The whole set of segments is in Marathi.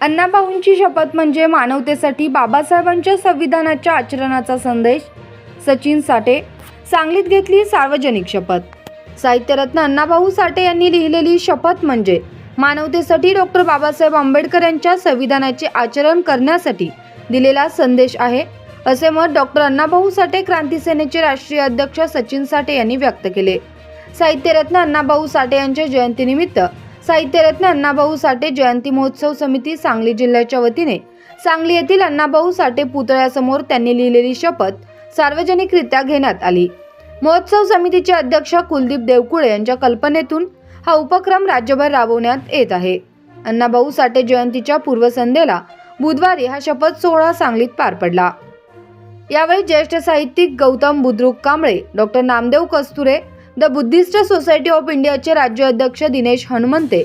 अण्णाभाऊंची शपथ म्हणजे मानवतेसाठी बाबासाहेबांच्या संविधानाच्या आचरणाचा संदेश. सचिन साठे सांगलीत घेतली सार्वजनिक शपथ. साहित्यरत्न अण्णाभाऊ साठे यांनी लिहिलेली शपथ म्हणजे मानवतेसाठी डॉक्टर बाबासाहेब आंबेडकर यांच्या संविधानाचे आचरण करण्यासाठी दिलेला संदेश आहे असे मत डॉक्टर अण्णाभाऊ साठे क्रांती सेनेचे राष्ट्रीय अध्यक्ष सचिन साठे यांनी व्यक्त केले. साहित्यरत्न अण्णाभाऊ साठे यांच्या जयंतीनिमित्त साहित्यरत्न अण्णाभाऊ साठे जयंती महोत्सव समिती सांगली जिल्ह्याच्या वतीने. सांगली येथील अण्णाभाऊ साठे पुतळ्यासमोर त्यांनी लिहिलेली शपथ सार्वजनिकरित्या घेण्यात आली. महोत्सव समितीचे अध्यक्ष कुलदीप देवकुळे यांच्या कल्पनेतून हा उपक्रम राज्यभर राबवण्यात येत आहे. अण्णाभाऊ साठे जयंतीच्या पूर्वसंध्येला बुधवारी हा शपथ सोहळा सांगलीत पार पडला. यावेळी ज्येष्ठ साहित्यिक Gautam Budruk Kamble doctor Namdev Kasture the Buddhist society of इंडियाचे राज्य अध्यक्ष दिनेश हनुमंते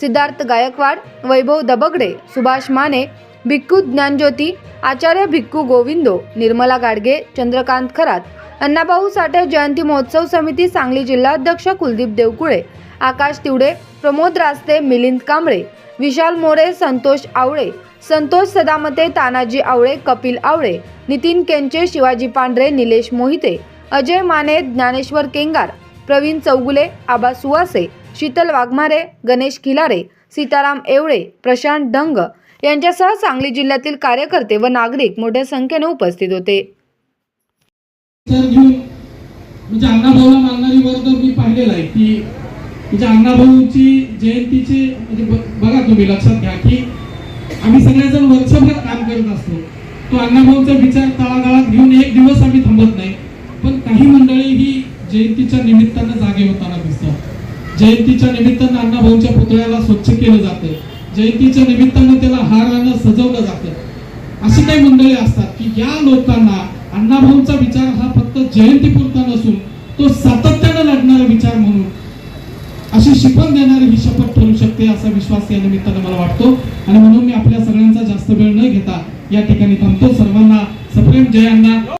सिद्धार्थ गायकवाड वैभव दबगडे सुभाष माने भिक्खू ज्ञानज्योती आचार्य भिक्खू गोविंदो निर्मला गाडगे चंद्रकांत खरात अण्णाभाऊ साठे जयंती महोत्सव समिती सांगली जिल्हाध्यक्ष कुलदीप देवकुळे आकाश तिवडे प्रमोद रास्ते मिलिंद कांबळे विशाल मोरे संतोष आवळे संतोष सदामते तानाजी आवळे कपिल आवळे नितीन केंचे शिवाजी पांढरे निलेश मोहिते अजय माने ज्ञानेश्वर केंगार प्रवीण चौगुले आबा सुवासे शीतल वाघमारे गणेश खिलारे सीताराम एवळे प्रशांत डंग यांच्यासह सांगली जिल्ह्यातील कार्यकर्ते व नागरिक मोठ्या संख्येने उपस्थित होते. म्हणजे अण्णाभाऊला मानणारी वर्ग मी पाहिलेला आहे की म्हणजे अण्णाभाऊची जयंतीचे म्हणजे बघा तुम्ही लक्षात घ्या की आम्ही सगळेजण वर्षभर काम करत असतो. तो अण्णाभाऊचा विचार तळागाळात घेऊन एक दिवस आम्ही थांबत नाही. जयंतीच्या निमित्तानं जागे होताना दिसतात. जयंतीच्या निमित्तानं अण्णाभाऊंच्या पुतळ्याला स्वच्छ केलं जातं. जयंतीच्या निमित्तानं त्याला हारानं सजवलं जातं. अशी काही मंडळी असतात की या लोकांना अण्णाभाऊंचा विचार हा फक्त जयंतीपुरता नसून तो सातत्यानं लढणारा विचार म्हणून अशी शिकवण देणारी ही शपथ ठरू शकते असा विश्वास या निमित्तानं मला वाटतो. आणि म्हणून मी आपल्या सगळ्यांचा जास्त वेळ न घेता या ठिकाणी थांबतो. सर्वांना सप्रेम जय अण्णा.